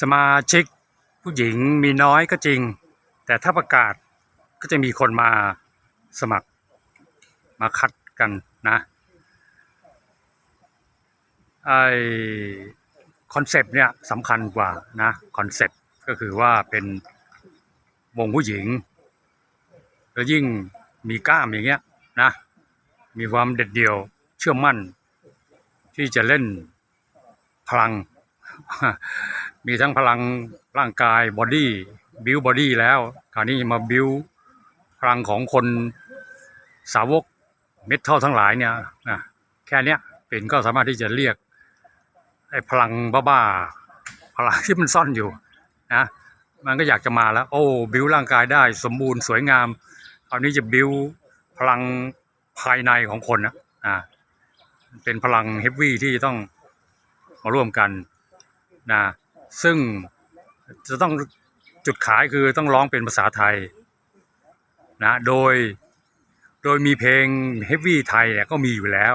สมาชิกผู้หญิงมีน้อยก็จริง แต่ถ้าประกาศก็จะมีคนมาสมัครมาคัดกันนะไอคอนเซปต์เนี่ยสำคัญกว่านะคอนเซปต์ก็คือว่าเป็นวงผู้หญิง แล้วยิ่งมีกล้ามอย่างเงี้ยนะมีความเด็ดเดี่ยวเชื่อมั่น ที่จะเล่นพลัง มีทั้งพลังร่างกายบอดี้บิวบอดี้แล้วคราวนี้มาบิวพลังของคนสาวกเมทัลทั้งหลายเนี่ยนะแค่เนี้ยเป็นก็สามารถที่จะเรียกไอ้พลังบ้าๆพลังที่มันซ่อนอยู่นะมันก็อยากจะมาแล้ว โอ้บิวร่างกายได้สมบูรณ์สวยงามคราวนี้จะบิวพลังภายในของคนนะอ่าเป็นพลังเฮฟวี่ที่ต้องมาร่วมกัน นะซึ่งจะต้องจุดขายคือต้องร้องเป็นภาษาไทยนะโดยโดยมีเพลงเฮฟวี่ไทยเนี่ยก็มีอยู่แล้ว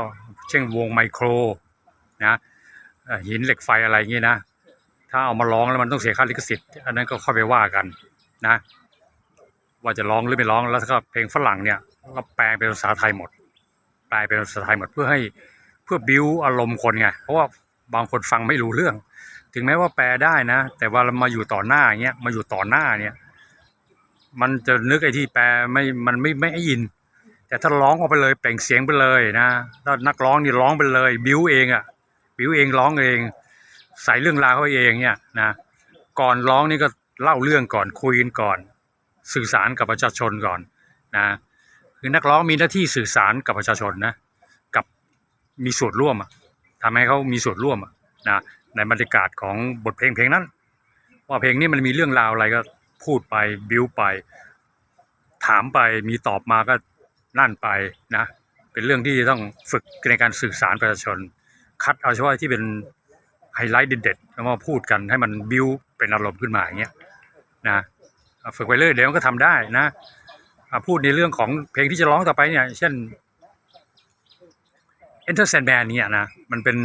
เช่นวงไมโครนะหินเหล็กไฟอะไรอย่างงี้นะ ถ้าเอามาร้องแล้วมันต้องเสียค่าลิขสิทธิ์ อันนั้นก็ค่อยไปว่ากันนะ ว่าจะร้องหรือไม่ร้องแล้วก็เพลงฝรั่งเนี่ยก็แปลเป็นภาษาไทยหมด แปลเป็นภาษาไทยหมดเพื่อให้เพื่อบิวอารมณ์คนไงเพราะว่าบางคนฟังไม่รู้เรื่อง ถึงแม้ว่าแปลได้นะ แต่ว่าเรามาอยู่ต่อหน้าอย่างเงี้ยมาอยู่ต่อหน้าเนี่ย มันจะนึกไอ้ที่แปลไม่มันไม่ไม่อิน แต่ถ้าร้องออกไปเลยเปล่งเสียงไปเลยนะถ้านักร้องนี่ร้องไปเลย บิวเองอะบิวเองร้องเอง ใส่เรื่องราวเขาเองเนี่ยนะก่อนร้องนี่ก็เล่าเรื่องก่อนคุยกันก่อน สื่อสารกับประชาชนก่อนนะคือนักร้องมีหน้าที่สื่อสารกับประชาชนนะ กับมีส่วนร่วมอะทำให้เขามีส่วนร่วมอะนะ ในบรรยากาศของบทเพลงเพลงนั้น ว่าเพลงนี้มันมีเรื่องราวอะไรก็พูดไปบิวไป ถามไปมีตอบมาก็นั่นไปนะเป็นเรื่องที่ต้องฝึกในการสื่อสารประชาชน คัดเอาเฉพาะที่เป็นไฮไลท์เด็ดๆแล้วมาพูดกันให้มันบิวเป็นอารมณ์ขึ้นมาอย่างเงี้ยนะฝึกไปเรื่อยเดี๋ยวมันก็ทำได้นะอะพูดในเรื่องของเพลงที่จะร้องต่อไปเนี่ย เช่น Enter Sandman เนี่ยนะ มันเป็น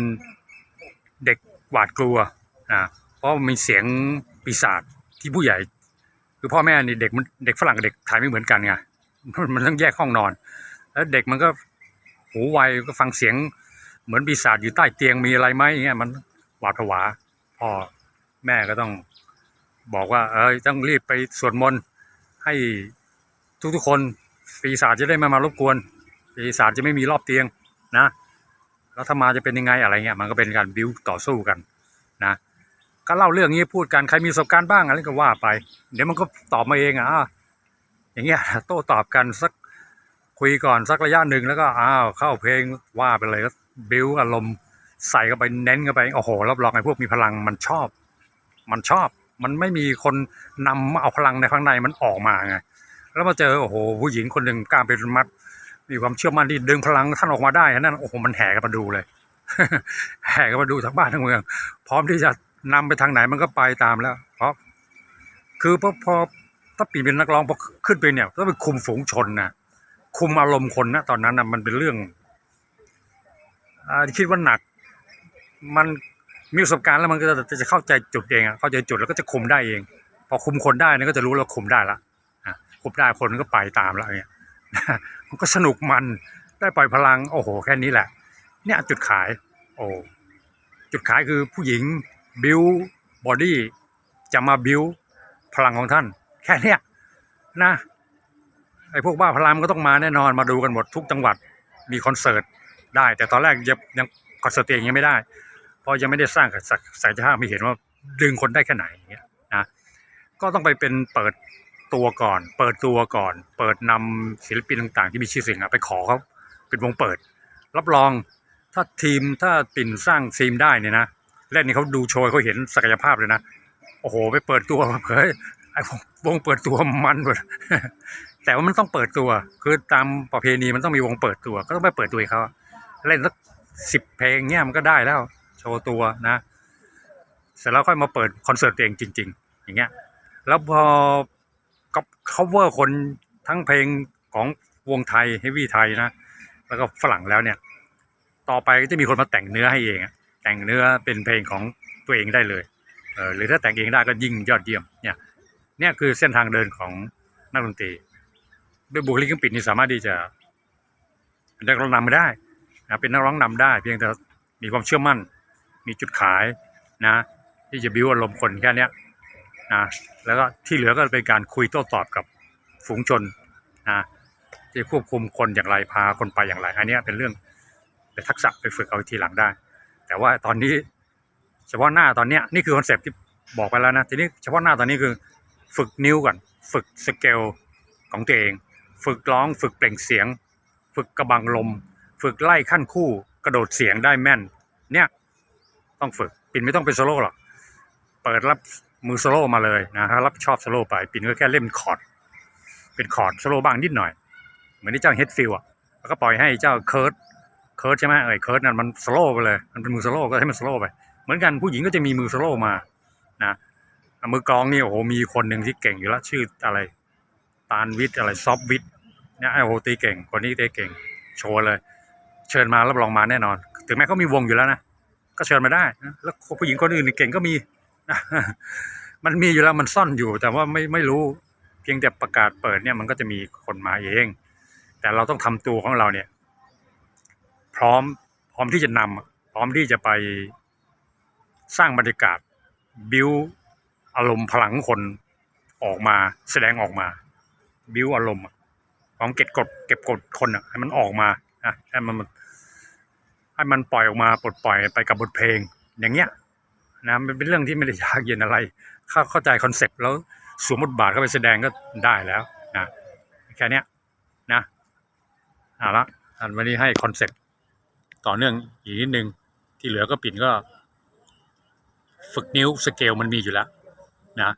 เด็ก หวาดกลัวนะเพราะมีเสียงปีศาจที่ผู้ใหญ่ คือพ่อแม่นี่เด็กมันเด็กฝรั่งกับเด็กไทยไม่เหมือนกันไงมันมันต้องแยกห้องนอน แล้วเด็กมันก็หูไวก็ฟังเสียง เหมือนปีศาจอยู่ใต้เตียงมีอะไรไหมอย่างเงี้ยมันหวาดผวาพ่อแม่ก็ต้องบอกว่า เออต้องรีบไปสวดมนต์ให้ทุกๆคนปีศาจจะได้ไม่มารบกวนปีศาจจะไม่มีรอบเตียงนะ แล้วถ้ามาจะเป็นยังไงอะไรเงี้ยมันก็เป็นการบิวต่อสู้กันนะก็เล่าเรื่องนี้พูดกันใครมีประสบการณ์บ้างอะไรก็ว่าไป เดี๋ยวมันก็ตอบมาเองอะอย่างเงี้ยโต้ตอบกันสักคุยก่อนสักระยะหนึ่งแล้วก็อ้าวเข้าเพลงว่าไปเลยก็บิวอารมณ์ใส่เข้าไปเน้นเข้าไปโอ้โหรับรองไอ้พวกมีพลังมันชอบ มันชอบ มันไม่มีคนนำเอาพลังในข้างในมันออกมาไงแล้วมาเจอโอ้โหผู้หญิงคนหนึ่งกล้าเป็นมัด มีความเชื่อมั่นที่ดึงพลังท่านออกมาได้นั่นโอ้โหมันแห่กันมาดูเลย แห่กันมาดูทั้งบ้านทั้งเมือง พร้อมที่จะนำไปทางไหนมันก็ไปตามแล้ว เพราะ คือพอพอถ้าปีเป็นนักร้องพอขึ้นไปเนี่ยต้องไปคุมฝูงชนนะคุมอารมณ์คนนะตอนนั้นนะมันเป็นเรื่องอคิดว่าหนัก มันมีประสบการณ์แล้วมันก็จะจะเข้าใจจุดเองเข้าใจจุดแล้วก็จะคุมได้เอง พอคุมคนได้เนี่ยก็จะรู้แล้วคุมได้ละคุมได้คนก็ไปตามแล้วเนี่ย มันก็สนุกมันได้ปล่อยพลังโอ้โหแค่นี้แหละ เนี่ยจุดขาย โอ้จุดขายคือผู้หญิงบิวบอดี้จะมาบิวพลังของท่าน แค่เนี้ยนะไอ้พวกบ้าพลังก็ต้องมาแน่นอนมาดูกันหมดทุกจังหวัดมีคอนเสิร์ตได้ แต่ตอนแรกยังยังคอนเสิร์ตเองยังไม่ได้ เพราะยังไม่ได้สร้างศักศักยภาพไม่เห็นว่าดึงคนได้แค่ไหนเงี้ยนะก็ต้องไปเป็นเปิด ตัวก่อน เปิดตัวก่อน เปิดนำศิลปินต่างๆ ที่มีชื่อเสียงไปขอเขาเป็นวงเปิด รับรองถ้าทีมถ้าปิ่นสร้างทีมได้เนี่ยนะเล่นนี่เขาดูโชว์เขาเห็นศักยภาพเลยนะโอ้โห ไปเปิดตัวเผยไอ้วงเปิดตัวมันหมดแต่ว่ามันต้องเปิดตัว คือตามประเพณีมันต้องมีวงเปิดตัว ก็ต้องไปเปิดตัวเขาเล่นสักสิบเพลงเนี่ยมันก็ได้แล้ว โชว์ตัวนะ เสร็จแล้วค่อยมาเปิดคอนเสิร์ตเองจริง ๆ อย่างเงี้ย แล้วพอ ก็ cover คนทั้งเพลงของวงไทยเฮฟวี่ไทยนะ แล้วก็ฝรั่งแล้วเนี่ย ต่อไปก็จะมีคนมาแต่งเนื้อให้เองแต่งเนื้อเป็นเพลงของตัวเองได้เลยเออหรือถ้าแต่งเองได้ก็ยิ่งยอดเยี่ยมเนี่ยเนี่ยคือเส้นทางเดินของนักดนตรีด้วยบุคลิกเครื่องปิดนี่สามารถที่จะเป็นนักร้องนำไม่ได้นะเป็นนักร้องนำได้ เพียงแต่มีความเชื่อมั่น มีจุดขายนะ ที่จะบิวอารมณ์คนแค่เนี้ย นะแล้วก็ที่เหลือก็เป็นการคุยโต้ตอบกับฝูงชนนะที่ควบคุมคนอย่างไรพาคนไปอย่างไร อันนี้เป็นเรื่องเป็นทักษะไปฝึกเอาทีหลังได้ แต่ว่าตอนนี้เฉพาะหน้าตอนเนี้ยนี่คือคอนเซปต์ที่บอกไปแล้วนะทีนี้เฉพาะหน้าตอนนี้คือฝึกนิ้วก่อนฝึกสเกลของตัวเอง ฝึกร้อง ฝึกเปล่งเสียง ฝึกกระบังลม ฝึกไล่ขั้นคู่กระโดดเสียงได้แม่น เนี่ยต้องฝึกปิ่นไม่ต้องเป็นโซโล่หรอกเปิดรับ มือโซโล่มาเลยนะถ้ารับผิดชอบโซโล่ไปปิ่นก็แค่เล่นคอร์ด เป็นคอร์ดโซโล่บ้างนิดหน่อย เหมือนที่เจ้าเฮดฟิลอะแล้วก็ปล่อยให้เจ้าเคิร์ดเคิร์ดใช่ไหมเอ้ยเคิร์ดนั่นมันโซโล่ไปเลย มันเป็นมือโซโล่ก็ให้มันโซโล่ไป เหมือนกันผู้หญิงก็จะมีมือโซโล่มานะมือกลองนี่โอ้โหมีคนหนึ่งที่เก่งอยู่แล้วชื่ออะไรตาลวิทย์อะไรซอฟวิทย์เนี่ยไอโอ้โหตีเก่งคนนี้ตีเก่ง โชว์เลย เชิญมารับรองมาแน่นอน ถึงแม้เขามีวงอยู่แล้วนะก็เชิญมาได้นะแล้วผู้หญิงคนอื่นเก่งก็มี มันมีอยู่แล้วมันซ่อนอยู่ แต่ว่าไม่ไม่รู้เพียงแต่ประกาศเปิดเนี่ยมันก็จะมีคนมาเอง แต่เราต้องทำตัวของเราเนี่ย พร้อมพร้อมที่จะนำพร้อมที่จะไปสร้างบรรยากาศบิวอารมณ์พลังคนออกมาแสดงออกมา บิวอารมณ์อะความเก็บกด เก็บกดคนอะให้มันออกมานะให้มันให้มันปล่อยออกมาปลดปล่อยไปกับบทเพลง อย่างเงี้ย นะมันเป็นเรื่องที่ไม่ได้ยากเย็นอะไร เข้าเข้าใจคอนเซ็ปต์แล้วสวมบทบาทเข้าไปแสดงก็ได้แล้วนะแค่นี้นะเอาละอันวันนี้ให้คอนเซ็ปต์ต่อเนื่องอีกนิดนึง ที่เหลือก็ปิ่นก็ ฝึกนิ้วสเกลมันมีอยู่แล้วนะ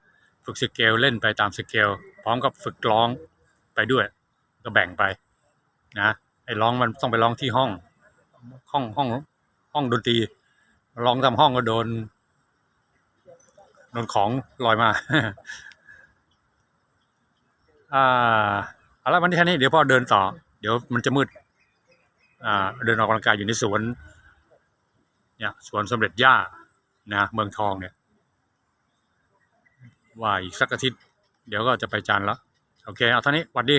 ฝึกสเกลเล่นไปตามสเกลพร้อมกับฝึกร้องไปด้วย ก็แบ่งไปนะไอ้ร้องมันต้องไปร้องที่ห้อง ห้องห้องห้องดนตรีร้องทำห้องก็โดน ดนของลอยมา อ่าเอาละวันนี้แค่นี้เดี๋ยวพ่อเดินต่อ เดี๋ยวมันจะมืด อ่า เดินออกกำลังกายอยู่ในสวนเนี่ยสวนสำเร็จย่านะเมืองทองเนี่ย ว่าอีกสักอาทิตย์ เดี๋ยวก็จะไปจันแล้ว โอเค เอาเท่านี้หวัดดี